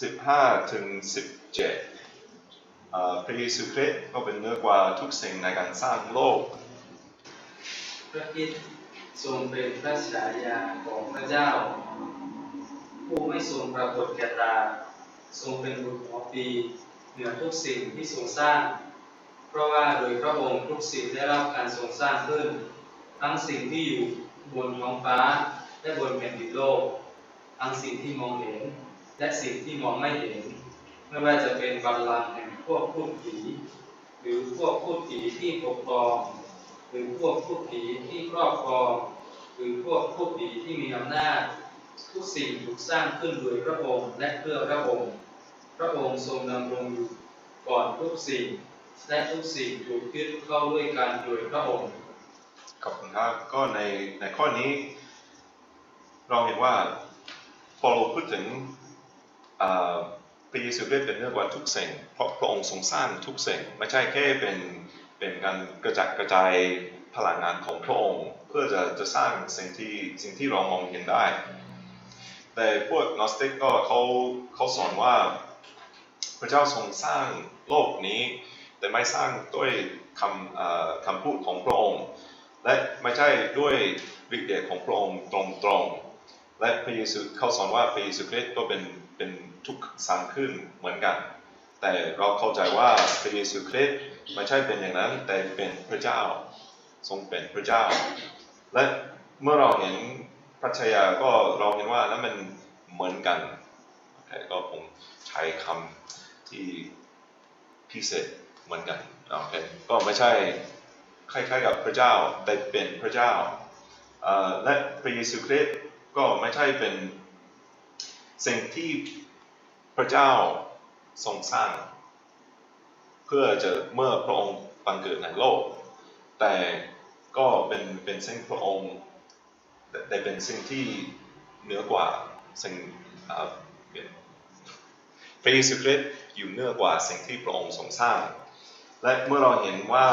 15ถึง17เอ่อพระเยซูคริสต์ก็เป็นเนื้อกว่าทุกสิ่งในการสร้างโลก พระคริสต์ทรงเป็นพระฉายาของพระเจ้า ผู้ไม่ทรงปรากฏแก่ตา ทรงเป็นบุตรหัวปีเหนือทุกสิ่งที่ทรงสร้าง เพราะว่าโดยพระองค์ทุกสิ่งได้รับการทรงสร้างขึ้น ทั้งสิ่งที่อยู่บนท้องฟ้าและบนแผ่นดินโลก ทั้งสิ่งที่มองเห็น และสิ่งที่มองไม่เห็น ไม่ว่าจะเป็นบัลลังก์แห่งพวกพูดผีหรือพวกพูดผีที่ปกครอง หรือพวกพูดผีที่ครอบครองหรือพวกพูดผีที่มีอำนาจ ทุกสิ่งถูกสร้างขึ้นโดยพระองค์และเพื่อพระองค์ พระองค์ทรงดำรงอยู่ก่อนทุกสิ่ง และทุกสิ่งถูกยึดเข้าด้วยกันโดยพระองค์ขอบคุณครับก็ในในข้อนี้ เราเห็นว่าพอเราพูดถึง พระเยซูคริสต์เป็นเรื่องว่าทุกสิ่ง เพราะพระองค์ทรงสร้างทุกสิ่ง ไม่ใช่แค่เป็นเป็นการกระจัดกระจายพลังงานของพระองค์เพื่อจะจะสร้างสิ่งที่สิ่งที่เรามองเห็นได้ แต่พวกนอสติกก็เขาเขาสอนว่าพระเจ้าทรงสร้างโลกนี้ แต่ไม่สร้างด้วยคำคำพูดของพระองค์ และไม่ใช่ด้วยฤทธิ์เดชของพระองค์ตรงๆ และพระเยซูเขาสอนว่าพระเยซูคริสต์ก็เป็น เป็นทุกสร้างขึ้นเหมือนกัน แต่เราเข้าใจว่าพระเยซูคริสต์ไม่ใช่เป็นอย่างนั้น แต่เป็นพระเจ้า ทรงเป็นพระเจ้า และเมื่อเราเห็นพระชายาก็เราเห็นว่านั้นมันเหมือนกันโอเคก็ผมใช้คำที่พิเศษเหมือนกันโอเคก็ไม่ใช่คล้ายๆกับพระเจ้าแต่เป็นพระเจ้าและพระเยซูคริสต์ก็ไม่ใช่เป็น สิ่งที่พระเจ้าทรงสร้าง เพื่อจะเมื่อพระองค์บังเกิดในโลก แต่ก็เป็นเป็นสิ่งพระองค์แต่เป็นสิ่งที่เหนือกว่าสิ่งเอ่อเป็นพระเยซูคริสต์อยู่เหนือกว่าสิ่งที่พระองค์ทรงสร้าง และเมื่อเราเห็นว่า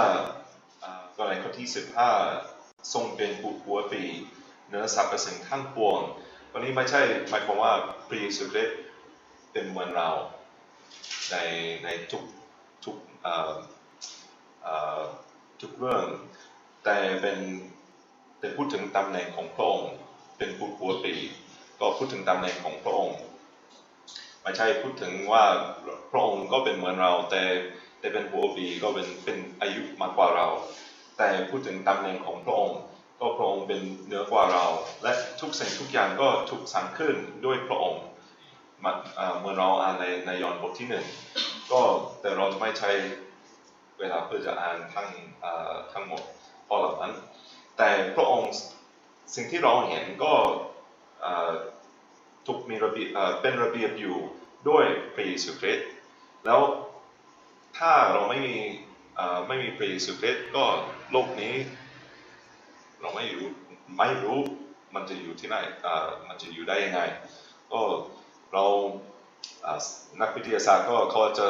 อ่าก็ในข้อที่15ทรงเป็นบุตรหัวปีเนื้อสรรพสิ่งทั้งปวง วันนี้ไม่ใช่หมายความว่าพระเยซูคริสต์เป็นเหมือนเราในในทุกทุกเอ่อเอ่อทุกเรื่อง แต่เป็นเป็นพูดถึงตำแหน่งของพระองค์เป็นบุตรหัวปีก็พูดถึงตำแหน่งของพระองค์ไม่ใช่พูดถึงว่าพระองค์ก็เป็นเหมือนเรา แต่แต่เป็นหัวปีก็เป็นเป็นอายุมากกว่าเรา แต่พูดถึงตำแหน่งของพระองค์ ก็พระองค์เป็นเหนือกว่าเรา และทุกสิ่งทุกอย่างก็ถูกสร้างขึ้นด้วยพระองค์เมื่อเราอ่านในในยอห์นบทที่หนึ่งก็แต่เราไม่ใช้เวลาเพื่อจะอ่านทั้งทั้งหมดเพราะเหล่านั้น แต่พระองค์สิ่งที่เราเห็นก็ถูกมีระเบียบเป็นระเบียบอยู่ด้วยพระเยซูคริสต์แล้วถ้าเราไม่มีไม่มีพระเยซูคริสต์ก็โลกนี้ เราไม่รู้ไม่รู้มันจะอยู่ที่ไหนอ่อมันจะอยู่ได้ยังไงก็เรานักวิทยาศาสตร์ก็เขาจะ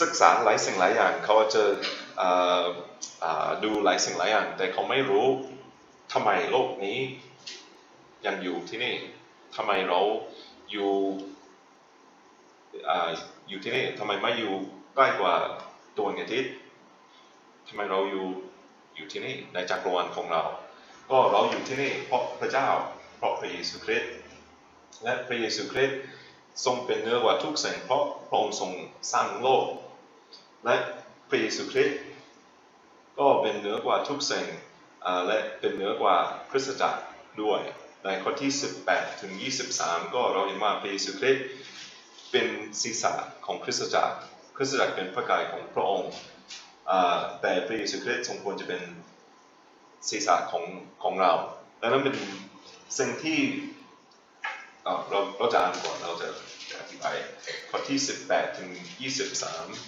ศึกษาหลายสิ่งหลายอย่างเขาจะดูหลายสิ่งหลายอย่าง แต่เขาไม่รู้ทำไมโลกนี้ยังอยู่ที่นี่ทำไมเราอยู่ออยู่ที่นี่ทำไมไม่อยู่ใกล้กว่าดวงอาทิตย์ทำไมเราอยู่ อยู่ที่นี่ในจักรวาลของเรา ก็เราอยู่ที่นี่เพราะพระเจ้า เพราะพระเยซูคริสต์และพระเยซูคริสต์ทรงเป็นเนื้อกว่าทุกสิ่งเพราะพระองค์ทรงสร้างโลก และพระเยซูคริสต์ก็เป็นเนื้อกว่าทุกสิ่งและเป็นเนื้อกว่าคริสตจักรด้วย ในข้อที่ 18 ถึง 23 ก็เราเห็นว่าพระเยซูคริสต์เป็นศีรษะของคริสตจักร คริสตจักรเป็นพระกายของพระองค์ แต่พระเยซูคริสต์ทรงควรจะเป็นศีรษะของของเราดังนั้นเป็นสิ่งที่อ่าเราเราจะอ่านก่อนเราจะอธิบายข้อที่ 18 ถึง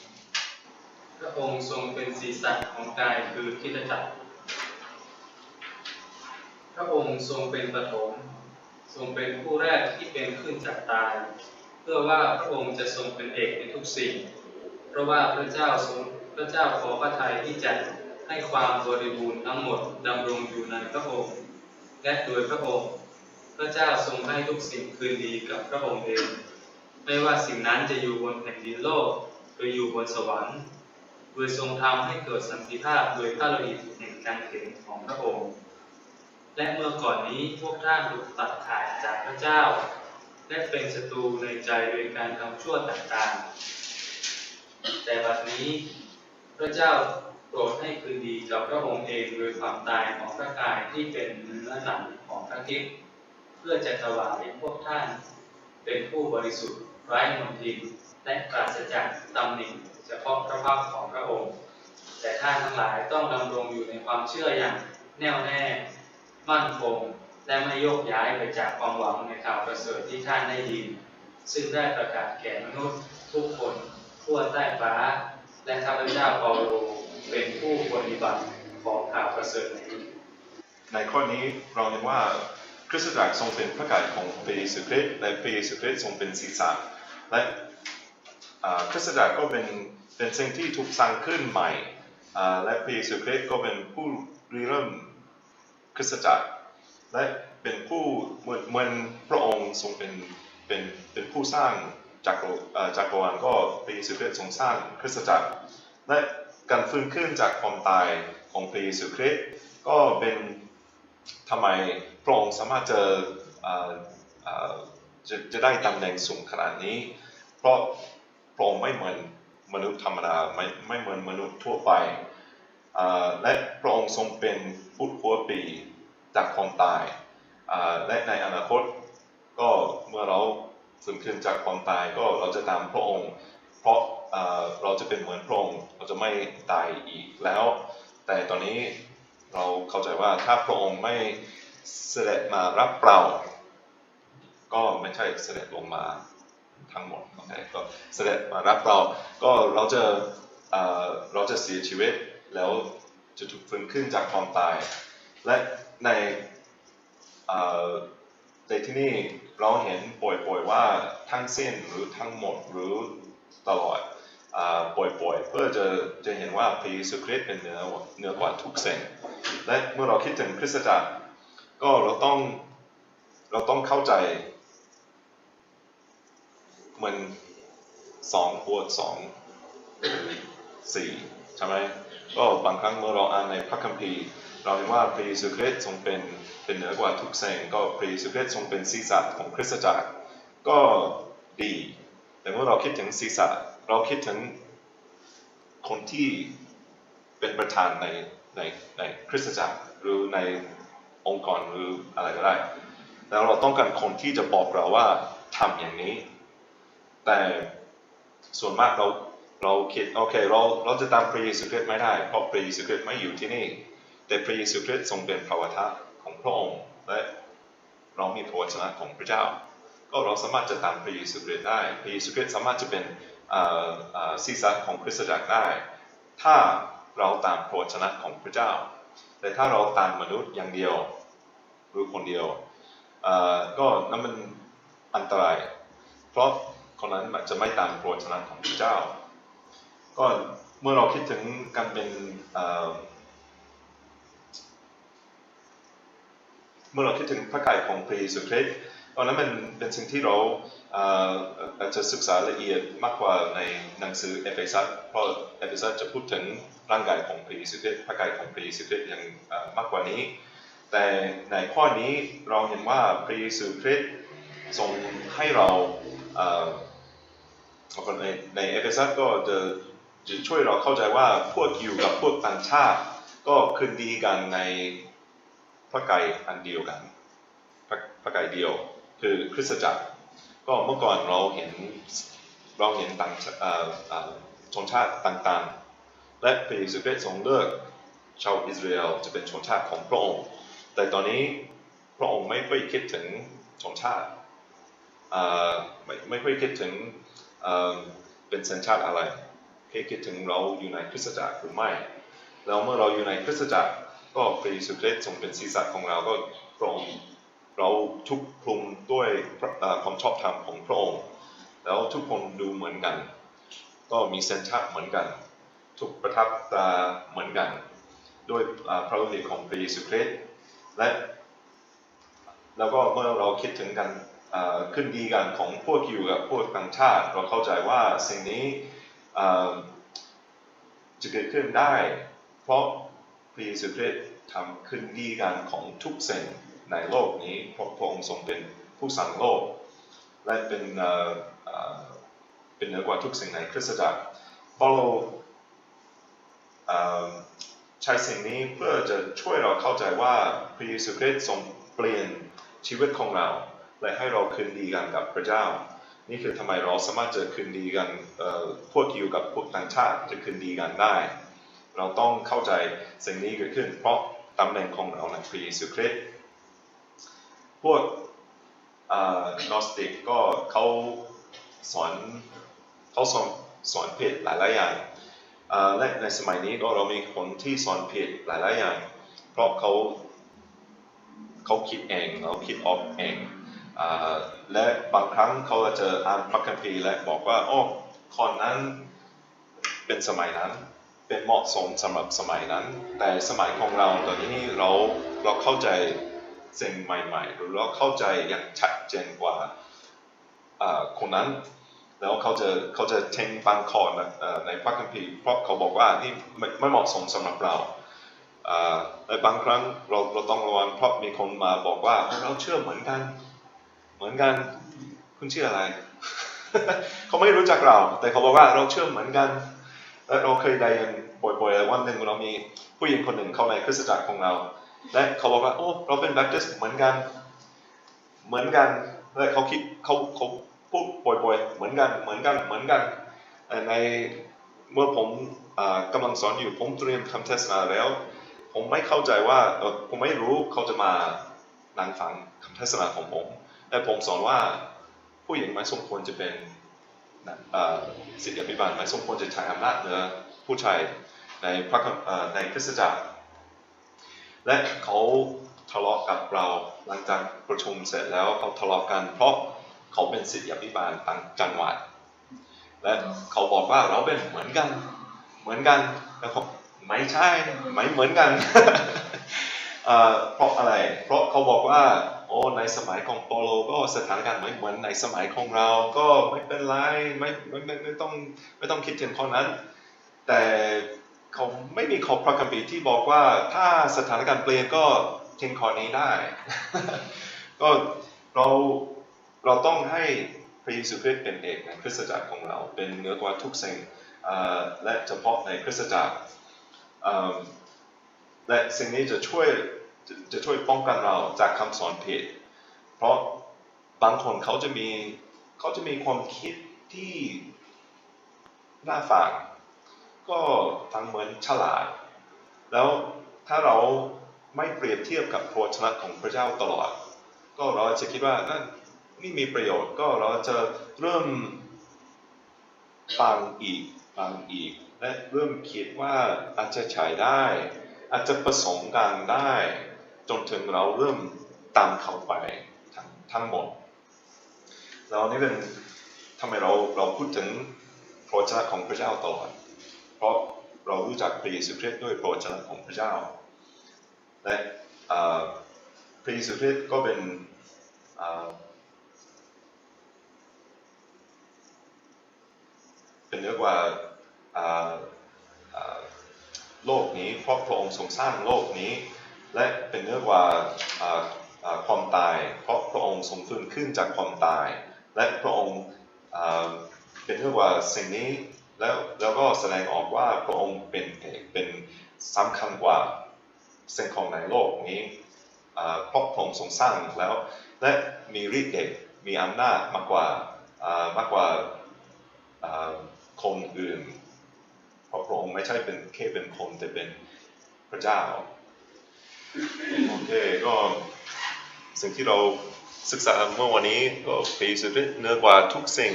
23 พระองค์ทรงเป็นศีรษะของกายคือคริสตจักร พระองค์ทรงเป็นปฐมทรงเป็นผู้แรกที่เป็นขึ้นจากตาย เพื่อว่าพระองค์จะทรงเป็นเอกในทุกสิ่ง เพราะว่าพระเจ้าทรง พระเจ้าขอพระทัยที่จะให้ความบริบูรณ์ทั้งหมดดำรงอยู่ในพระองค์และโดยพระองค์พระเจ้าทรงให้ทุกสิ่งคืนดีกับพระองค์เอง ไม่ว่าสิ่งนั้นจะอยู่บนแผ่นดินโลกหรืออยู่บนสวรรค์โดยทรงทำให้เกิดสันติภาพโดยพระโลหิตแห่งการเข็นของพระองค์และเมื่อก่อนนี้พวกท่านถูกตัดขาดจากพระเจ้า และเป็นศัตรูในใจโดยการทำชั่วต่างๆ แต่บัดนี้ พระเจ้าโปรดให้คืนดีกับพระองค์เองโดยความตายของพระกายที่เป็นเนื้อหนังของพระคริสต์เพื่อจะถวายพวกท่านเป็นผู้บริสุทธิ์ไร้มนทินและปราศจากตำหนิเฉพาะพระพักของพระองค์ แต่ท่านทั้งหลายต้องดำรงอยู่ในความเชื่ออย่างแน่วแน่ มั่นคง และไม่โยกย้ายไปจากความหวังในข่าวประเสริฐที่ท่านได้ยิน ซึ่งได้ประกาศแก่มนุษย์ทุกคนทั่วใต้ฟ้า และข้าพเจ้าเปาโลเป็นผู้ปฏิบัติของข่าวประเสริฐนี้ในข้อนี้เราเห็นว่าคริสตจักรทรงเป็นพระกายของพระเยซูคริสต์และพระเยซูคริสต์ทรงเป็นศีรษะและคริสตจักรก็เป็นเป็นสิ่งที่ถูกสร้างขึ้นใหม่และพระเยซูคริสต์ก็เป็นผู้ริเริ่มคริสตจักร และเป็นผู้เหมือนเหมือนพระองค์ทรงเป็นเป็นเป็นผู้สร้าง จักรจักรวาลก็พระเยซูคริสต์ทรงสร้างคริสตจักร และการฟื้นขึ้นจากความตายของพระเยซูคริสต์ก็เป็นทำไมพระองค์สามารถจะเอ่อออจะจะได้ตำแหน่งสูงขนาดนี้ เพราะพระองค์ไม่เหมือนมนุษย์ธรรมดาไม่ไม่เหมือนมนุษย์ทั่วไป และพระองค์ทรงเป็นผู้หัวปีจากความตาย และในอนาคตก็เมื่อเรา ฟื้นขึ้นจากความตายก็เราจะตามพระองค์ เพราะเราจะเป็นเหมือนพระองค์เราจะไม่ตายอีกแล้ว แต่ตอนนี้เราเข้าใจว่าถ้าพระองค์ไม่เสด็จมารับเราก็ไม่ใช่เสด็จลงมาทั้งหมดโอเคก็เสด็จมารับเราก็เราจะเอ่อเราจะเสียชีวิตแล้วจะถูกฟื้นขึ้นจากความตาย และในในที่นี่ เราเห็นบ่อยๆว่าทั้งสิ้นหรือทั้งหมดหรือตลอดอ่าบ่อยๆ เพื่อจะจะเห็นว่าพระเยซูคริสต์เป็นเหนือเหนือกว่าทุกสิ่งและเมื่อเราคิดถึงคริสตจักรก็เราต้องเราต้องเข้าใจมันสองบวกสองสี่ใช่ไหมก็บางครั้งเมื่อเราอ่านในพระคัมภีร์ เราเห็นว่าพระเยซูคริสต์ทรงเป็นเป็นเหนือกว่าทุกสิ่งก็พระเยซูคริสต์ทรงเป็นศีรษะของคริสตจักรก็ดี แต่เมื่อเราคิดถึงศีรษะเราคิดถึงคนที่เป็นประธานในในในคริสตจักรหรือในองค์กรหรืออะไรก็ได้ แล้วเราต้องการคนที่จะบอกเราว่าทำอย่างนี้ แต่ส่วนมากเราเราคิดโอเคเราเราจะตามพระเยซูคริสต์ไม่ได้เพราะพระเยซูคริสต์ไม่อยู่ที่นี่ แต่พระเยซูคริสต์ทรงเป็นพระวจนะของพระองค์และเรามีพระวจนะของพระเจ้า ก็เราสามารถจะตามพระเยซูคริสต์ได้ พระเยซูคริสต์สามารถจะเป็นศีรษะของคริสตจักรได้ ถ้าเราตามพระวจนะของพระเจ้า แต่ถ้าเราตามมนุษย์อย่างเดียวหรือคนเดียวก็นั่นมันอันตราย เพราะคนนั้นจะไม่ตามพระวจนะของพระเจ้า ก็เมื่อเราคิดถึงการเป็น เมื่อเราคิดถึงพระกายของพระเยซูคริสต์ตอนนั้นมันเป็นสิ่งที่เราอาจจะศึกษาละเอียดมากกว่าในหนังสือเอเฟซัสเพราะเอเฟซัสจะพูดถึงร่างกายของพระเยซูคริสต์พระกายของพระเยซูคริสต์อย่างมากกว่านี้ แต่ในข้อนี้เราเห็นว่าพระเยซูคริสต์ทรงให้เราเอ่อในในเอเฟซัสก็จะจะช่วยเราเข้าใจว่าพวกอยู่กับพวกต่างชาติ ก็คืนดีกันใน ระไกายอันเดียวกัน พระพระกายเดียว คือคริสตจักร ก็เมื่อก่อนเราเห็นเราเห็นต่างชนชาติต่างๆ และพระเยซูคริสต์ทรงเลือกชาวอิสราเอลจะเป็นชนชาติของพระองค์ แต่ตอนนี้พระองค์ไม่ค่อยคิดถึงชนชาติไม่ไม่ค่อยคิดถึงเอ่อเป็นสัญชาติอะไรแค่คิดถึงเราอยู่ในคริสตจักรหรือไม่ แล้วเมื่อเราอยู่ในคริสตจักร ก็พระเยซูคริสต์ทรงเป็นศีรษะของเราก็พระองค์เราทุกคลุมด้วยความชอบธรรมของพระองค์ แล้วทุกคนดูเหมือนกัน ก็มีเส้นชาติเหมือนกัน ทุกประทับตาเหมือนกัน ด้วยพระโลหิตของพระเยซูคริสต์และแล้วก็เมื่อเราคิดถึงกันขึ้นดีกันของพวกอยู่กับพวกต่างชาติ เราเข้าใจว่าสิ่งนี้จะเกิดขึ้นได้ เพราะ พระเยซูคริสต์ทำขึ้นดีกันของทุกสิ่งในโลกนี้เพราะพระองค์ทรงเป็นผู้สั่งโลก และเป็นเป็นเหนือกว่าทุกสิ่งในคริสตจักรเปาโลใช้สิ่งนี้เพื่อจะช่วยเราเข้าใจว่าพระเยซูคริสต์ทรงเปลี่ยนชีวิตของเราและให้เราคืนดีกันกับพระเจ้า นี่คือทำไมเราสามารถจะคืนดีกันพวกอยู่กับพวกต่างชาติจะคืนดีกันได้ เราต้องเข้าใจสิ่งนี้เกิดขึ้น เพราะตำแหน่งของเราในพระเยซูคริสต์พวกนอสติกก็เขาสอนเขาสอนสอนผิดหลายๆอย่างและในสมัยนี้ก็เรามีคนที่สอนผิดหลายๆอย่าง เพราะเขาเขาคิดเองเขาคิดออกเองอและบางครั้งเขาจะอ่านพระคัมภีร์และบอกว่าโอ้คนนั้นเป็นสมัยนั้น เป็นเหมาะสมสำหรับสมัยนั้น แต่สมัยของเราตอนนี้เราเราเข้าใจสิ่งใหม่ๆ หรือเราเข้าใจอย่างชัดเจนกว่าคนนั้น แล้วเขาจะเขาจะทิ้งบางข้อนะในพระคัมภีร์เพราะเขาบอกว่านี่ไม่เหมาะสมสำหรับเราอ่าและบางครั้งเราเราต้องระวังเพราะมีคนมาบอกว่าเราเชื่อเหมือนกัน เหมือนกันคุณเชื่ออะไร เขาไม่รู้จักเรา แต่เขาบอกว่าเราเชื่อเหมือนกัน เราเคยได้ยินบ่อยๆวันหนึ่งเรามีผู้หญิงคนหนึ่งเข้าในคริสตจักรของเรา และเขาบอกว่าโอ้เราเป็นแบปติสต์เหมือนกัน เหมือนกันและเขาคิดเขาเขาพูดบ่อยๆเหมือนกันเหมือนกันเหมือนกันในเมื่อผมอ่ากำลังสอนอยู่ผมเตรียมคำเทศนาแล้ว ผมไม่เข้าใจว่าผมไม่รู้เขาจะมานั่งฟังคำเทศนาของผมและผมสอนว่าผู้หญิงไม่สมควรจะเป็น สิทธิอภิบาลไม่สมควรจะใช้อำนาจเหนือผู้ชายในพระคัมเอ่อในคริสตจักร และเขาทะเลาะกับเราหลังจากประชุมเสร็จแล้วเขาทะเลาะกันเพราะเขาเป็นสิทธิอภิบาลต่างจังหวัด และเขาบอกว่าเราเป็นเหมือนกันเหมือนกันแล้วเขาไม่ใช่ไม่เหมือนกันเพราะอะไร เพราะเขาบอกว่า โอ้ในสมัยของโปโลก็สถานการณ์ไม่เหมือนในสมัยของเราก็ไม่เป็นไรไม่ไม่ไม่ไม่ต้องไม่ต้องคิดถึงข้อนั้น แต่เขาไม่มีข้อพระคัมภีร์ที่บอกว่าถ้าสถานการณ์เปลี่ยนก็ทิ้งข้อนี้ได้ ก็เราเราต้องให้พระเยซูคริสต์เป็นเอกในคริสตจักรของเราเป็นเหนือกว่าทุกสิ่งเอ่อและเฉพาะในคริสตจักรและสิ่งนี้จะช่วย จะจะช่วยป้องกันเราจากคำสอนผิด เพราะบางคนเขาจะมีเขาจะมีความคิดที่น่าฟังก็ฟังเหมือนฉลาด แล้วถ้าเราไม่เปรียบเทียบกับพระวจนะของพระเจ้าตลอด ก็เราจะคิดว่านั่นนี่มีประโยชน์ก็เราจะเริ่มฟังอีกฟังอีก และเริ่มคิดว่าอาจจะใช้ได้ อาจจะผสมกันได้ จนถึงเราเริ่มตามเขาไปทั้งทั้งหมด แล้วนี่เป็นทำไมเราเราพูดถึงพระวจนะของพระเจ้าตลอดเพราะเรารู้จักพระเยซูคริสต์ด้วยพระวจนะของพระเจ้า และพระเยซูคริสต์ก็เป็นเป็นเรียกว่าโลกนี้เพราะพระองค์ทรงสร้างโลกนี้ และเป็นเรื่องว่าความตาย เพราะพระองค์ทรงฟื้นขึ้นจากความตาย และพระองค์เป็นเรื่องว่าสิ่งนี้แล้วแล้วก็แสดงออกว่าพระองค์เป็นเอกเป็นสำคัญกว่าสิ่งของในโลกนี้เพราะพระองค์ทรงสร้างแล้ว และมีฤทธิ์เดชมีอำนาจมากกว่ามากกว่าคนอื่น เพราะพระองค์ไม่ใช่เป็นแค่เป็นคนแต่เป็นพระเจ้า ก็ สิ่งที่เราศึกษาเมื่อวันนี้ก็พระเยซูคริสต์เนื้อกว่าทุกสิ่ง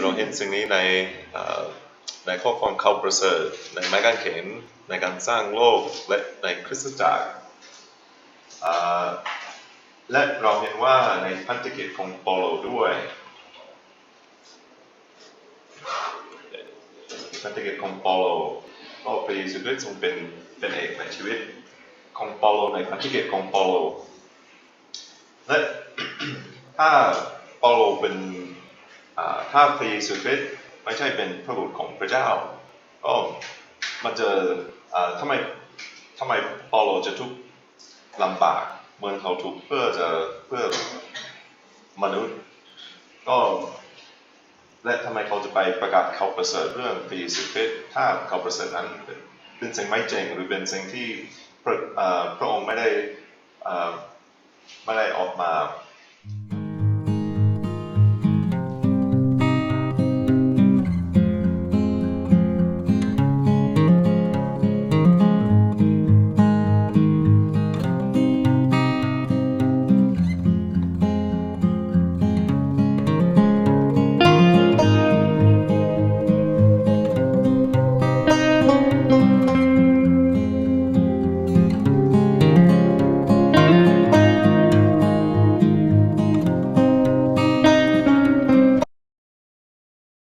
เราเห็นสิ่งนี้ในในข้อความเขาประเสริฐในไม้กางเขนในการสร้างโลกและในคริสตจักรและเราเห็นว่าในพันธกิจของเปโลด้วยพันธกิจของเปโลก็พระเยซูคริสต์ทรงเป็นเป็นเอกในชีวิต ของเปาโลในพันธกิจของเปาโลและถ้าเปาโลเป็นถ้าพระเยซูคริสต์ไม่ใช่เป็นพระบุตรของพระเจ้าก็มันจะทำไมทำไมเปาโลจะทุกข์ลำบากเหมือนเขาทุกข์เพื่อจะเพื่อมนุษย์ก็และทำไมเขาจะไปประกาศเขาประเสริฐเรื่องพระเยซูคริสต์ถ้าเขาประเสริฐนั้นเป็นเป็นสิ่งไม่จริงหรือเป็นสิ่งที่ พระองค์ไม่ได้อ่อไม่ได้ออกมา